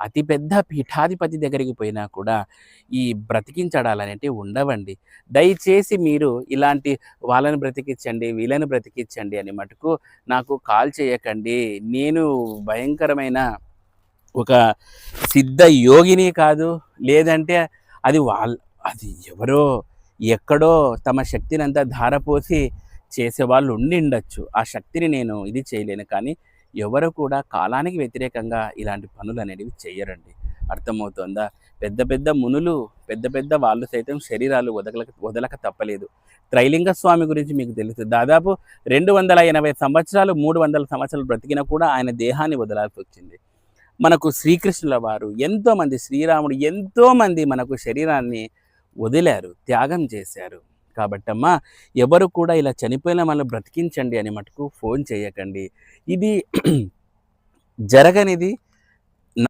అతిపెద్ద పీఠాధిపతి దగ్గరికి పోయినా కూడా ఈ బ్రతికించడాలనేటివి ఉండవండి. దయచేసి మీరు ఇలాంటి వాళ్ళని బ్రతికించండి వీళ్ళని బ్రతికించండి అని మటుకు నాకు కాల్ చేయకండి. నేను భయంకరమైన ఒక సిద్ధ యోగిని కాదు. లేదంటే అది వాళ్ళ అది ఎవరో ఎక్కడో తమ శక్తిని అంతా ధారపోసి చేసేవాళ్ళు ఉండిండొచ్చు ఆ శక్తిని నేను ఇది చేయలేను. కానీ ఎవరు కూడా కాలానికి వ్యతిరేకంగా ఇలాంటి పనులు అనేవి చేయరండి అర్థమవుతోందా? పెద్ద పెద్ద మునులు పెద్ద పెద్ద వాళ్ళు సైతం శరీరాలు వదలక వదలక తప్పలేదు. త్రైలింగ స్వామి గురించి మీకు తెలుసు. దాదాపు రెండు వందల ఎనభై సంవత్సరాలు మూడు వందల సంవత్సరాలు బ్రతికినా కూడా ఆయన దేహాన్ని వదలాల్సి వచ్చింది. మనకు శ్రీకృష్ణుల వారు ఎంతోమంది శ్రీరాముడు ఎంతోమంది మనకు శరీరాన్ని వదిలారు త్యాగం చేశారు. కాబట్టమ్మా ఎవరు కూడా ఇలా చనిపోయిన మనం బ్రతికించండి అని మటుకు ఫోన్ చేయకండి. ఇది జరగనిది